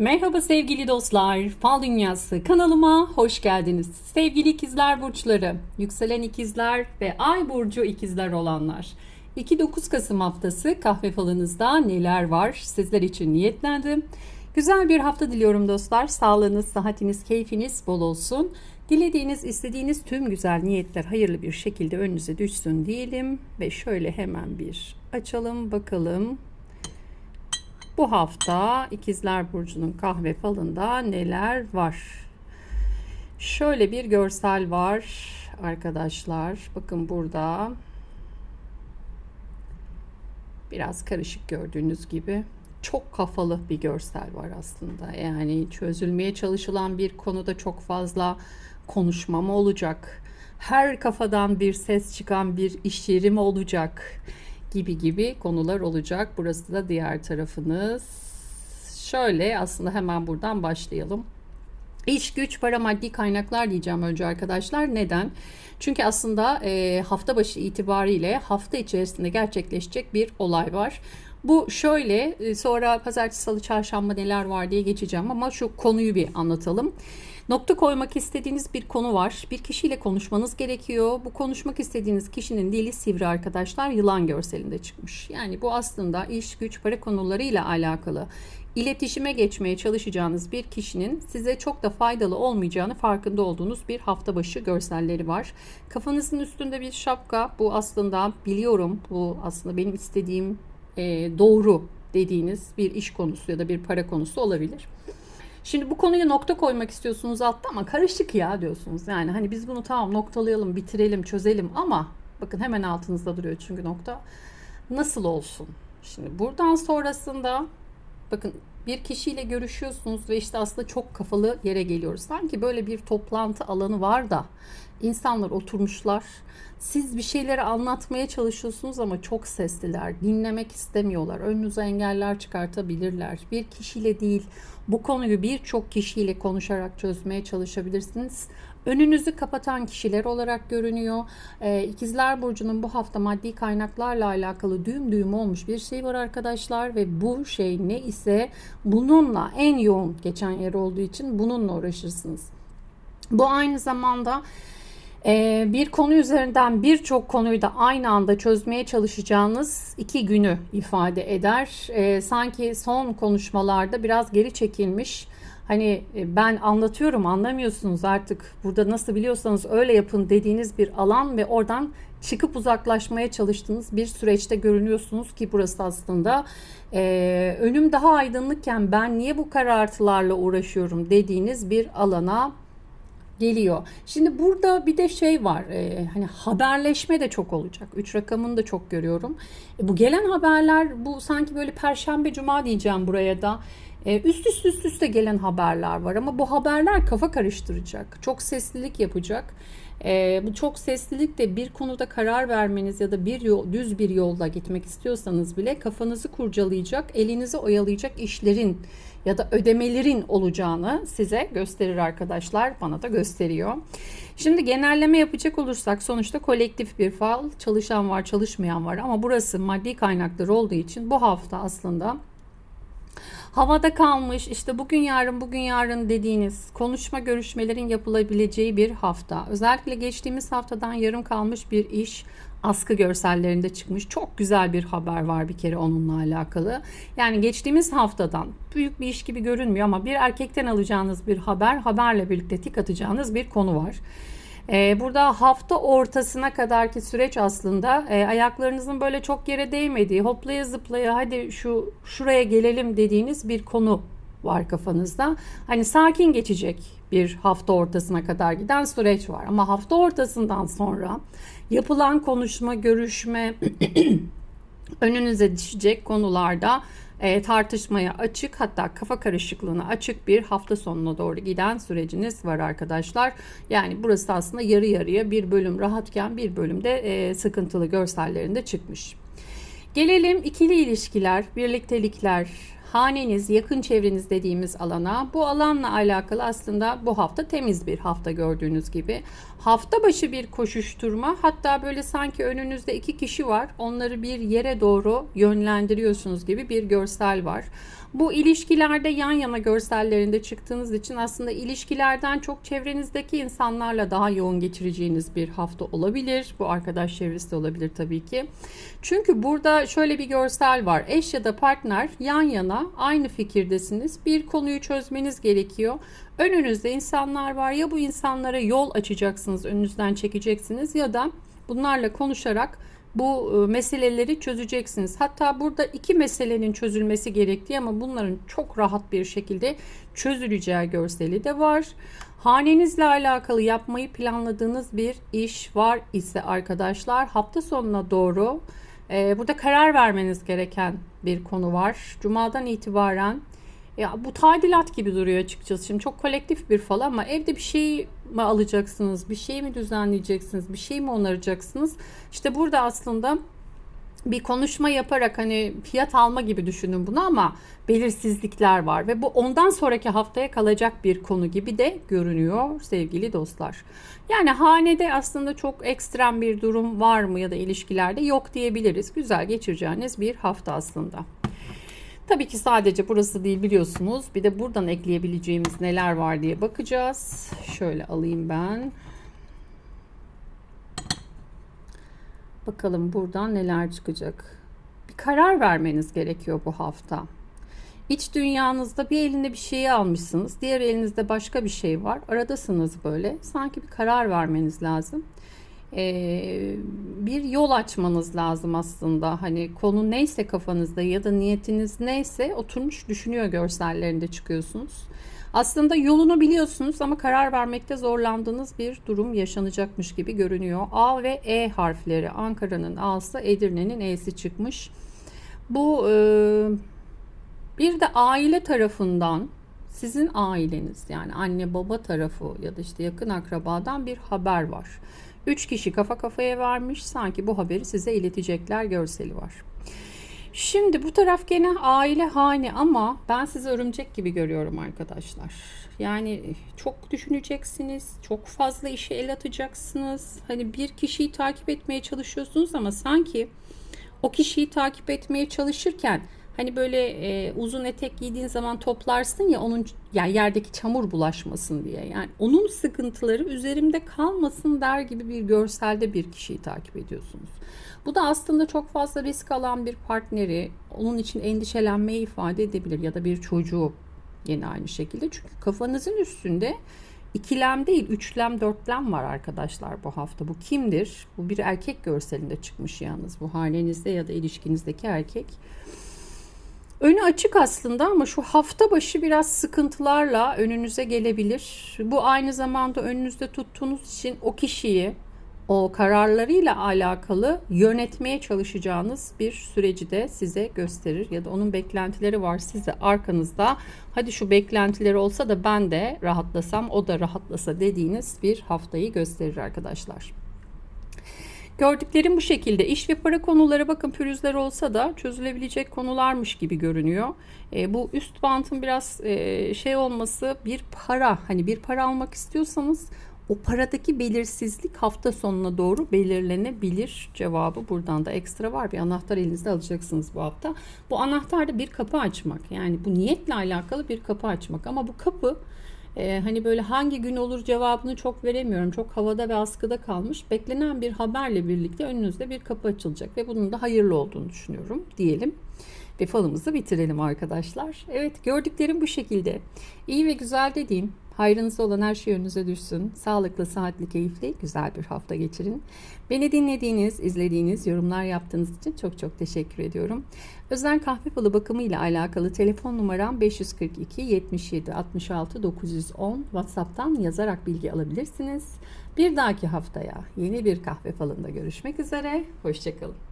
Merhaba sevgili dostlar. Fal Dünyası kanalıma hoş geldiniz. Sevgili ikizler burçları, yükselen ikizler ve ay burcu ikizler olanlar. 2-9 Kasım haftası kahve falınızda neler var sizler için niyetlendim. Güzel bir hafta diliyorum dostlar. Sağlığınız, sıhhatiniz, keyfiniz bol olsun. Dilediğiniz, istediğiniz tüm güzel niyetler hayırlı bir şekilde önünüze düşsün diyelim. Ve şöyle hemen bir açalım bakalım bu hafta İkizler Burcu'nun kahve falında neler var? Şöyle bir görsel var arkadaşlar. Bakın burada biraz karışık gördüğünüz gibi çok kafalı bir görsel var aslında. Yani çözülmeye çalışılan bir konuda çok fazla konuşma mı olacak? Her kafadan bir ses çıkan bir iş yeri mi olacak? Gibi gibi konular olacak. Burası da diğer tarafınız. Şöyle aslında hemen buradan başlayalım. İş güç, para, maddi kaynaklar diyeceğim önce arkadaşlar. Neden? Çünkü aslında e, hafta başı itibariyle hafta içerisinde gerçekleşecek bir olay var. Bu şöyle e, sonra pazartesi, salı, çarşamba neler var diye geçeceğim ama şu konuyu bir anlatalım. Nokta koymak istediğiniz bir konu var. Bir kişiyle konuşmanız gerekiyor. Bu konuşmak istediğiniz kişinin dili sivri arkadaşlar yılan görselinde çıkmış. Yani bu aslında iş, güç, para konularıyla alakalı. İletişime geçmeye çalışacağınız bir kişinin size çok da faydalı olmayacağını farkında olduğunuz bir hafta başı görselleri var. Kafanızın üstünde bir şapka. Bu aslında biliyorum bu aslında benim istediğim e, doğru dediğiniz bir iş konusu ya da bir para konusu olabilir. Şimdi bu konuya nokta koymak istiyorsunuz altta ama karışık ya diyorsunuz. Yani hani biz bunu tamam noktalayalım, bitirelim, çözelim ama bakın hemen altınızda duruyor çünkü nokta. Nasıl olsun? Şimdi buradan sonrasında bakın bir kişiyle görüşüyorsunuz ve işte aslında çok kafalı yere geliyoruz. Sanki böyle bir toplantı alanı var da insanlar oturmuşlar. Siz bir şeyleri anlatmaya çalışıyorsunuz ama çok sesliler. Dinlemek istemiyorlar. Önünüze engeller çıkartabilirler. Bir kişiyle değil bu konuyu birçok kişiyle konuşarak çözmeye çalışabilirsiniz. Önünüzü kapatan kişiler olarak görünüyor. Ee, İkizler Burcu'nun bu hafta maddi kaynaklarla alakalı düğüm düğüm olmuş bir şey var arkadaşlar ve bu şey ne ise bununla en yoğun geçen yer olduğu için bununla uğraşırsınız. Bu aynı zamanda ee, bir konu üzerinden birçok konuyu da aynı anda çözmeye çalışacağınız iki günü ifade eder. Ee, sanki son konuşmalarda biraz geri çekilmiş. Hani e, ben anlatıyorum anlamıyorsunuz artık. Burada nasıl biliyorsanız öyle yapın dediğiniz bir alan ve oradan çıkıp uzaklaşmaya çalıştığınız bir süreçte görünüyorsunuz ki burası aslında. E, önüm daha aydınlıkken ben niye bu karartılarla uğraşıyorum dediğiniz bir alana geliyor. Şimdi burada bir de şey var. E, hani haberleşme de çok olacak. Üç rakamını da çok görüyorum. E, bu gelen haberler bu sanki böyle perşembe cuma diyeceğim buraya da. E, üst üst üst üste gelen haberler var ama bu haberler kafa karıştıracak. Çok seslilik yapacak. E, bu çok seslilik de bir konuda karar vermeniz ya da bir yol, düz bir yolda gitmek istiyorsanız bile kafanızı kurcalayacak, elinizi oyalayacak işlerin ya da ödemelerin olacağını size gösterir arkadaşlar. Bana da gösteriyor. Şimdi genelleme yapacak olursak sonuçta kolektif bir fal çalışan var çalışmayan var ama burası maddi kaynakları olduğu için bu hafta aslında havada kalmış işte bugün yarın bugün yarın dediğiniz konuşma görüşmelerin yapılabileceği bir hafta. Özellikle geçtiğimiz haftadan yarım kalmış bir iş askı görsellerinde çıkmış. Çok güzel bir haber var bir kere onunla alakalı. Yani geçtiğimiz haftadan büyük bir iş gibi görünmüyor ama bir erkekten alacağınız bir haber, haberle birlikte tik atacağınız bir konu var. Ee, burada hafta ortasına kadarki süreç aslında e, ayaklarınızın böyle çok yere değmediği, hoplaya zıplaya hadi şu şuraya gelelim dediğiniz bir konu var kafanızda. Hani sakin geçecek bir hafta ortasına kadar giden süreç var. Ama hafta ortasından sonra yapılan konuşma, görüşme önünüze düşecek konularda e, tartışmaya açık hatta kafa karışıklığına açık bir hafta sonuna doğru giden süreciniz var arkadaşlar. Yani burası aslında yarı yarıya bir bölüm rahatken bir bölümde e, sıkıntılı görsellerinde çıkmış. Gelelim ikili ilişkiler, birliktelikler, haneniz, yakın çevreniz dediğimiz alana. Bu alanla alakalı aslında bu hafta temiz bir hafta gördüğünüz gibi. Hafta başı bir koşuşturma hatta böyle sanki önünüzde iki kişi var. Onları bir yere doğru yönlendiriyorsunuz gibi bir görsel var. Bu ilişkilerde yan yana görsellerinde çıktığınız için aslında ilişkilerden çok çevrenizdeki insanlarla daha yoğun geçireceğiniz bir hafta olabilir. Bu arkadaş çevresi de olabilir tabii ki. Çünkü burada şöyle bir görsel var. Eş ya da partner yan yana aynı fikirdesiniz. Bir konuyu çözmeniz gerekiyor. Önünüzde insanlar var. Ya bu insanlara yol açacaksınız, önünüzden çekeceksiniz ya da bunlarla konuşarak bu e, meseleleri çözeceksiniz. Hatta burada iki meselenin çözülmesi gerektiği ama bunların çok rahat bir şekilde çözüleceği görseli de var. Hanenizle alakalı yapmayı planladığınız bir iş var ise arkadaşlar hafta sonuna doğru e, burada karar vermeniz gereken bir konu var. Cuma'dan itibaren ya bu tadilat gibi duruyor açıkçası. Şimdi çok kolektif bir fal ama evde bir şey mi alacaksınız? Bir şey mi düzenleyeceksiniz? Bir şey mi onaracaksınız? İşte burada aslında bir konuşma yaparak hani fiyat alma gibi düşünün bunu ama belirsizlikler var ve bu ondan sonraki haftaya kalacak bir konu gibi de görünüyor sevgili dostlar. Yani hanede aslında çok ekstrem bir durum var mı ya da ilişkilerde yok diyebiliriz. Güzel geçireceğiniz bir hafta aslında. Tabii ki sadece burası değil biliyorsunuz. Bir de buradan ekleyebileceğimiz neler var diye bakacağız. Şöyle alayım ben. Bakalım buradan neler çıkacak. Bir karar vermeniz gerekiyor bu hafta. İç dünyanızda bir elinde bir şeyi almışsınız. Diğer elinizde başka bir şey var. Aradasınız böyle. Sanki bir karar vermeniz lazım. Ee, bir yol açmanız lazım aslında. Hani konu neyse kafanızda ya da niyetiniz neyse oturmuş düşünüyor görsellerinde çıkıyorsunuz. Aslında yolunu biliyorsunuz ama karar vermekte zorlandığınız bir durum yaşanacakmış gibi görünüyor. A ve E harfleri Ankara'nın A'sı Edirne'nin E'si çıkmış. Bu e, bir de aile tarafından sizin aileniz yani anne baba tarafı ya da işte yakın akrabadan bir haber var. Üç kişi kafa kafaya vermiş sanki bu haberi size iletecekler görseli var. Şimdi bu taraf gene aile hane ama ben sizi örümcek gibi görüyorum arkadaşlar. Yani çok düşüneceksiniz, çok fazla işe el atacaksınız. Hani bir kişiyi takip etmeye çalışıyorsunuz ama sanki o kişiyi takip etmeye çalışırken hani böyle e, uzun etek giydiğin zaman toplarsın ya onun yani yerdeki çamur bulaşmasın diye. Yani onun sıkıntıları üzerimde kalmasın der gibi bir görselde bir kişiyi takip ediyorsunuz. Bu da aslında çok fazla risk alan bir partneri onun için endişelenmeyi ifade edebilir ya da bir çocuğu yine aynı şekilde. Çünkü kafanızın üstünde ikilem değil üçlem dörtlem var arkadaşlar bu hafta. Bu kimdir? Bu bir erkek görselinde çıkmış yalnız bu hanenizde ya da ilişkinizdeki erkek. Önü açık aslında ama şu hafta başı biraz sıkıntılarla önünüze gelebilir. Bu aynı zamanda önünüzde tuttuğunuz için o kişiyi o kararlarıyla alakalı yönetmeye çalışacağınız bir süreci de size gösterir ya da onun beklentileri var size arkanızda hadi şu beklentileri olsa da ben de rahatlasam o da rahatlasa dediğiniz bir haftayı gösterir arkadaşlar. Gördüklerim bu şekilde. İş ve para konuları bakın pürüzler olsa da çözülebilecek konularmış gibi görünüyor. E, bu üst bantın biraz e, şey olması bir para. Hani bir para almak istiyorsanız o paradaki belirsizlik hafta sonuna doğru belirlenebilir cevabı buradan da ekstra var bir anahtar elinizde alacaksınız bu hafta. Bu anahtar da bir kapı açmak yani bu niyetle alakalı bir kapı açmak ama bu kapı ee, hani böyle hangi gün olur cevabını çok veremiyorum. Çok havada ve askıda kalmış. Beklenen bir haberle birlikte önünüzde bir kapı açılacak ve bunun da hayırlı olduğunu düşünüyorum diyelim. Ve falımızı bitirelim arkadaşlar. Evet gördüklerim bu şekilde. İyi ve güzel dediğim Hayrınıza olan her şey önünüze düşsün. Sağlıklı, saatli, keyifli, güzel bir hafta geçirin. Beni dinlediğiniz, izlediğiniz, yorumlar yaptığınız için çok çok teşekkür ediyorum. Özel kahve falı bakımı ile alakalı telefon numaram 542 77 66 910. WhatsApp'tan yazarak bilgi alabilirsiniz. Bir dahaki haftaya yeni bir kahve falında görüşmek üzere. Hoşçakalın.